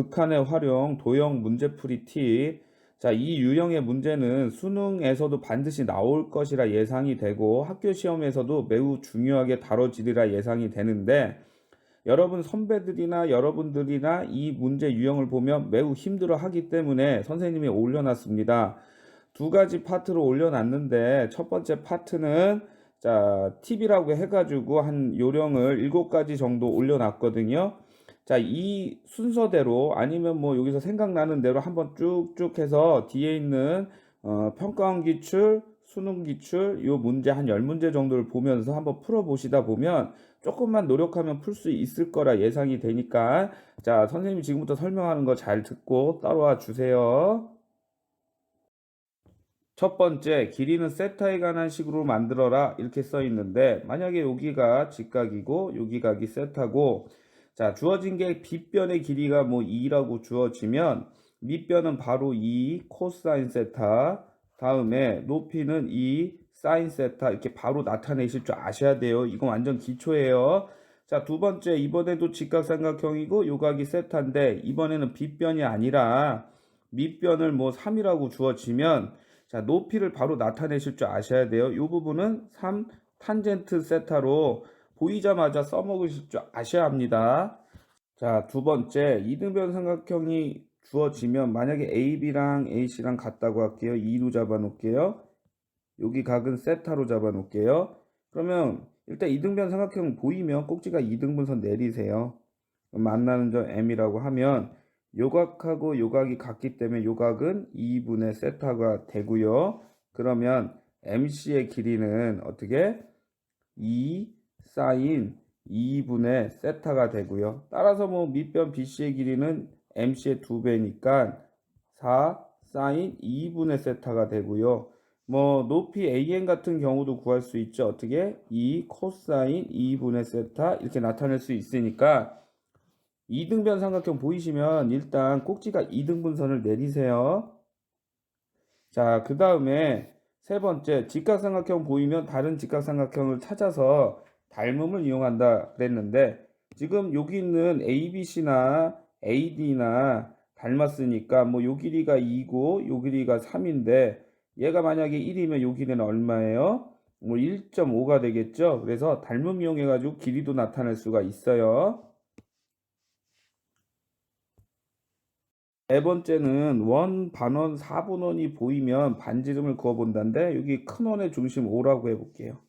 극한의 활용, 도형 문제풀이 팁. 자, 이 유형의 문제는 수능에서도 반드시 나올 것이라 예상이 되고 학교 시험에서도 매우 중요하게 다뤄지리라 예상이 되는데 여러분 선배들이나 여러분들이나 이 문제 유형을 보면 매우 힘들어 하기 때문에 선생님이 올려놨습니다. 두 가지 파트로 올려놨는데 첫 번째 파트는 자, 팁이라고 해가지고 한 요령을 일곱 가지 정도 올려놨거든요. 자, 이 순서대로 아니면 뭐 여기서 생각나는 대로 한번 쭉쭉 해서 뒤에 있는 어, 평가원 기출, 수능 기출 요 문제 한 10문제 정도를 보면서 한번 풀어 보시다 보면 조금만 노력하면 풀 수 있을 거라 예상이 되니까 자, 선생님이 지금부터 설명하는 거 잘 듣고 따라와 주세요. 첫 번째, 길이는 세타에 관한 식으로 만들어라 이렇게 써 있는데 만약에 여기가 직각이고 여기 각이 세타고 자, 주어진 게 빗변의 길이가 뭐 2라고 주어지면 밑변은 바로 2 코사인 세타 다음에 높이는 2 사인 세타 이렇게 바로 나타내실 줄 아셔야 돼요. 이건 완전 기초예요. 자, 두 번째 이번에도 직각삼각형이고 요각이 세타인데 이번에는 빗변이 아니라 밑변을 뭐 3이라고 주어지면 자, 높이를 바로 나타내실 줄 아셔야 돼요. 이 부분은 3 탄젠트 세타로 보이자마자 써먹으실 줄 아셔야 합니다. 자, 두 번째, 이등변 삼각형이 주어지면 만약에 AB랑 AC랑 같다고 할게요. 2로 잡아 놓을게요. 여기 각은 세타로 잡아 놓을게요. 그러면 일단 이등변 삼각형 보이면 꼭지가 이등분선 내리세요. 만나는 점 M이라고 하면 요각하고 요각이 같기 때문에 요각은 2분의 세타가 되고요. 그러면 MC의 길이는 어떻게? 2 사인 2분의 세타가 되고요. 따라서 뭐 밑변 BC의 길이는 MC의 2배니까 4 사인 2분의 세타가 되고요. 뭐 높이 AN 같은 경우도 구할 수 있죠. 어떻게? 2 코사인 2분의 세타 이렇게 나타낼 수 있으니까 이등변 삼각형 보이시면 일단 꼭지가 이등분선을 내리세요. 자, 그 다음에 세 번째 직각삼각형 보이면 다른 직각삼각형을 찾아서 닮음을 이용한다 그랬는데 지금 여기 있는 ABC나 AD나 닮았으니까 뭐 요 길이가 2고 요 길이가 3인데 얘가 만약에 1이면 요 길이는 얼마예요? 뭐 1.5가 되겠죠. 그래서 닮음 이용해 가지고 길이도 나타낼 수가 있어요. 네 번째는 원, 반원, 4분원이 보이면 반지름을 그어 본다는데 여기 큰 원의 중심 5라고 해볼게요.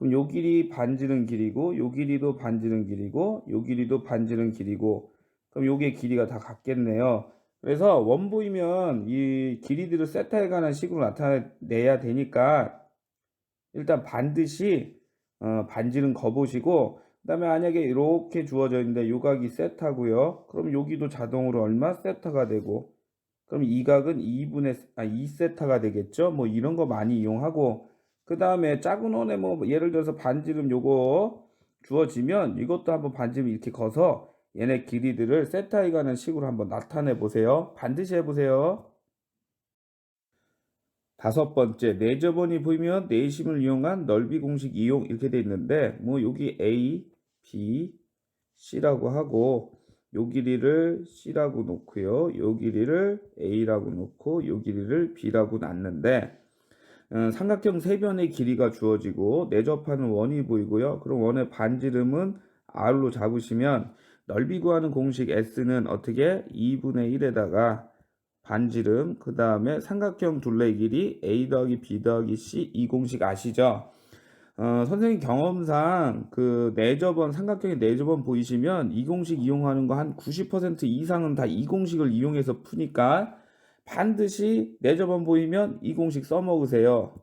그럼 요 길이 반지름 길이고 요 길이도 반지름 길이고 요 길이도 반지름 길이고 그럼 요게 길이가 다 같겠네요. 그래서 원 보이면 이 길이들을 세타에 관한 식으로 나타내야 되니까 일단 반드시 어, 반지름 거보시고 그 다음에 만약에 이렇게 주어져 있는데 요각이 세타고요. 그럼 여기도 자동으로 얼마? 세타가 되고 그럼 이 각은 2분의 아 2세타가 되겠죠. 뭐 이런 거 많이 이용하고 그 다음에 작은 원에 뭐 예를 들어서 반지름 요거 주어지면 이것도 한번 반지름 이렇게 거서 얘네 길이들을 세타에 관한 식으로 한번 나타내 보세요. 반드시 해보세요. 다섯 번째, 내저번이 보이면 내심을 이용한 넓이 공식 이용 이렇게 돼 있는데 뭐 여기 A, B, C라고 하고 요 길이를 C라고 놓고요. 요 길이를 A라고 놓고 요 길이를 B라고 놨는데 음, 삼각형 세 변의 길이가 주어지고 내접하는 원이 보이고요. 그럼 원의 반지름은 R로 잡으시면 넓이 구하는 공식 S는 어떻게 2분의 1에다가 반지름 그 다음에 삼각형 둘레 길이 A 더하기 B 더하기 C 이 공식 아시죠? 어, 선생님 경험상 그 내저번 삼각형의 내저번 보이시면 이 공식 이용하는 거 한 90% 이상은 다 이 공식을 이용해서 푸니까 반드시 내저번 보이면 이 공식 써먹으세요.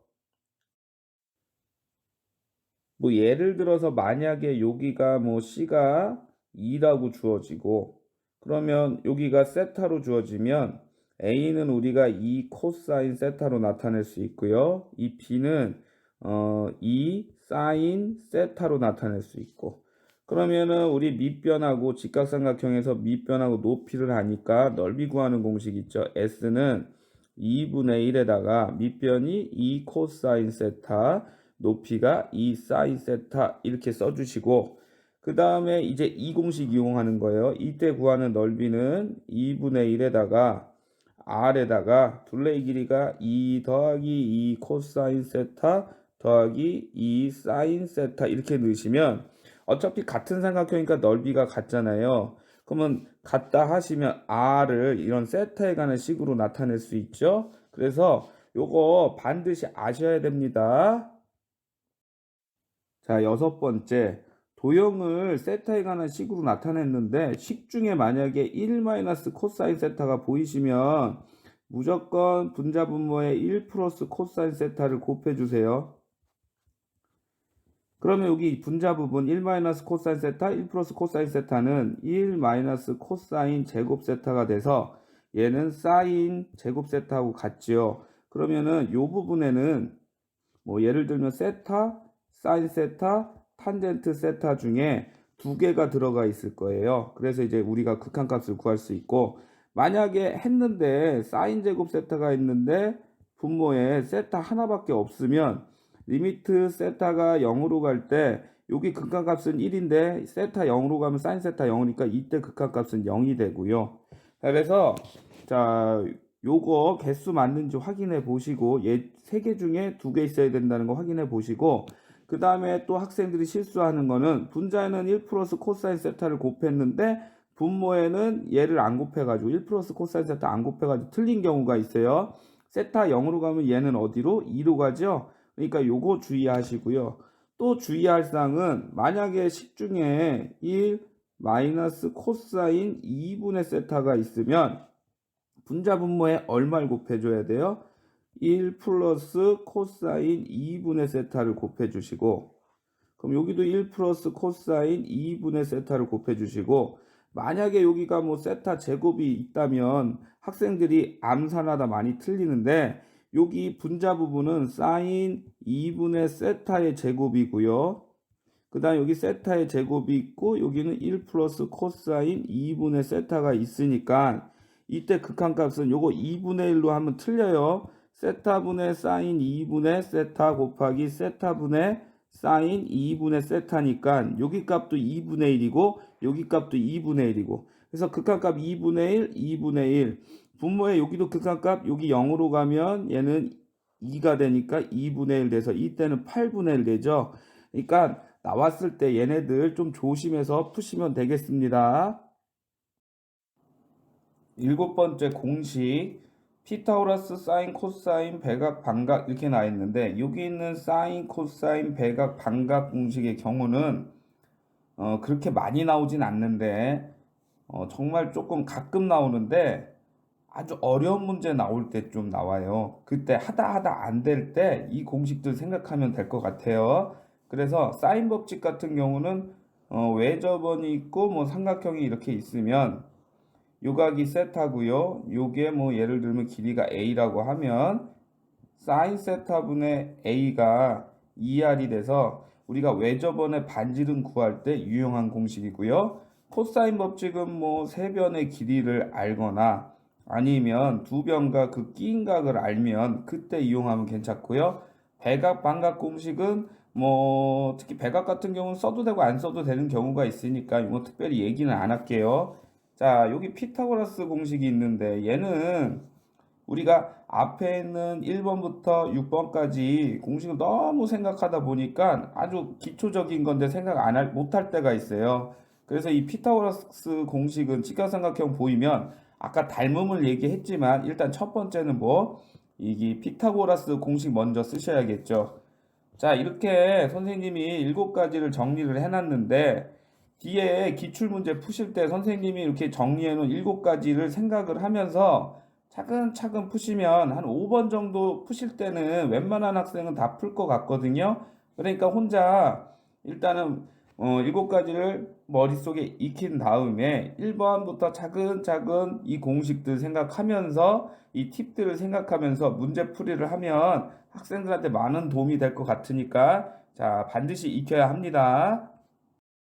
뭐 예를 들어서 만약에 여기가 뭐 C가 2라고 주어지고 그러면 여기가 세타로 주어지면 A는 우리가 2 코사인 세타로 나타낼 수 있고요. 이 B는 어, 2 사인 세타로 나타낼 수 있고 그러면은 우리 밑변하고 직각삼각형에서 밑변하고 높이를 하니까 넓이 구하는 공식 있죠. S는 2분의 1에다가 밑변이 2 코사인 세타 높이가 2 사인 세타 이렇게 써주시고 그그 다음에 이제 이 공식 이용하는 거예요. 이때 구하는 넓이는 2분의 1에다가 r에다가 둘레의 길이가 2 더하기 2 코사인 세타 더하기 2 사인 세타 이렇게 넣으시면 어차피 같은 삼각형이니까 넓이가 같잖아요. 그러면 같다 하시면 r을 이런 세타에 관한 식으로 나타낼 수 있죠. 그래서 요거 반드시 아셔야 됩니다. 자, 여섯 번째. 도형을 세타에 관한 식으로 나타냈는데 식 중에 만약에 1 마이너스 코사인 세타가 보이시면 무조건 분자 분모에 1 플러스 코사인 세타를 곱해 주세요. 그러면 여기 분자 부분 1 마이너스 코사인 세타, 1 플러스 코사인 세타는 1 마이너스 코사인 제곱 세타가 돼서 얘는 사인 제곱 세타하고 같지요. 그러면은 요 부분에는 뭐 예를 들면 세타, 사인 세타, 탄젠트 세타 중에 두 개가 들어가 있을 거예요. 그래서 이제 우리가 극한값을 구할 수 있고 만약에 했는데 사인 제곱 세타가 있는데 분모에 세타 하나밖에 없으면 리미트 세타가 0으로 갈 때 여기 극한값은 1인데 세타 0으로 가면 사인 세타 0이니까 이때 극한값은 0이 되고요. 그래서 자 요거 개수 맞는지 확인해 보시고 얘 세 개 중에 두 개 있어야 된다는 거 확인해 보시고 그 다음에 또 학생들이 실수하는 거는 분자에는 1 플러스 코사인 세타를 곱했는데 분모에는 얘를 안 곱해가지고 1 플러스 코사인 세타 안 곱해가지고 틀린 경우가 있어요. 세타 0으로 가면 얘는 어디로? 2로 가죠. 그러니까 요거 주의하시고요. 또 주의할 사항은 만약에 식 중에 1 마이너스 코사인 2분의 세타가 있으면 분자 분모에 얼마를 곱해줘야 돼요? 1 플러스 코사인 2분의 세타를 곱해 주시고 그럼 여기도 1 플러스 코사인 2분의 세타를 곱해 주시고 만약에 여기가 뭐 세타 제곱이 있다면 학생들이 암산하다 많이 틀리는데 여기 분자 부분은 사인 2분의 세타의 제곱이고요. 그 다음 여기 세타의 제곱이 있고 여기는 1 플러스 코사인 2분의 세타가 있으니까 이때 극한값은 요거 2분의 1로 하면 틀려요. 세타분의 사인 2분의 세타 곱하기 세타분의 사인 2분의 세타니까 여기 값도 2분의 1이고 여기 값도 2분의 1이고 그래서 극한값 2분의 1, 2분의 1 분모에 여기도 극한값 여기 0으로 가면 얘는 2가 되니까 2분의 1 돼서 이때는 8분의 1 되죠. 그러니까 나왔을 때 얘네들 좀 조심해서 푸시면 되겠습니다. 일곱 번째 공식 피타고라스 사인 코사인 백악 반각 이렇게 나와 있는데 여기 있는 사인 코사인 백악 반각 공식의 경우는 어, 그렇게 많이 나오진 않는데 어, 정말 조금 가끔 나오는데 아주 어려운 문제 나올 때 좀 나와요. 그때 하다 하다 안 될 때 이 공식들 생각하면 될 것 같아요. 그래서 사인 법칙 같은 경우는 어, 외접원이 있고 뭐 삼각형이 이렇게 있으면 요각이 세타고요. 요게 뭐 예를 들면 길이가 a라고 하면 사인 세타분의 a가 2r이 돼서 우리가 외접원의 반지름 구할 때 유용한 공식이고요. 코사인 법칙은 뭐 세 변의 길이를 알거나 아니면 두 변과 그 끼인 각을 알면 그때 이용하면 괜찮고요. 백악 반각 공식은 뭐 특히 백악 같은 경우는 써도 되고 안 써도 되는 경우가 있으니까 이거 특별히 얘기는 안 할게요. 자, 여기 피타고라스 공식이 있는데 얘는 우리가 앞에 있는 1번부터 6번까지 공식을 너무 생각하다 보니까 아주 기초적인 건데 생각 안 할, 못 할 때가 있어요. 그래서 이 피타고라스 공식은 직각삼각형 보이면 아까 닮음을 얘기했지만 일단 첫 번째는 뭐 이게 피타고라스 공식 먼저 쓰셔야겠죠. 자, 이렇게 선생님이 일곱 가지를 정리를 해놨는데 뒤에 기출문제 푸실 때 선생님이 이렇게 정리해 놓은 일곱 가지를 생각을 하면서 차근차근 푸시면 한 5번 정도 푸실 때는 웬만한 학생은 다 풀 것 같거든요. 그러니까 혼자 일단은 어, 일곱 가지를 머릿속에 익힌 다음에 1번부터 차근차근 이 공식들 생각하면서 이 팁들을 생각하면서 문제 풀이를 하면 학생들한테 많은 도움이 될 것 같으니까 자, 반드시 익혀야 합니다.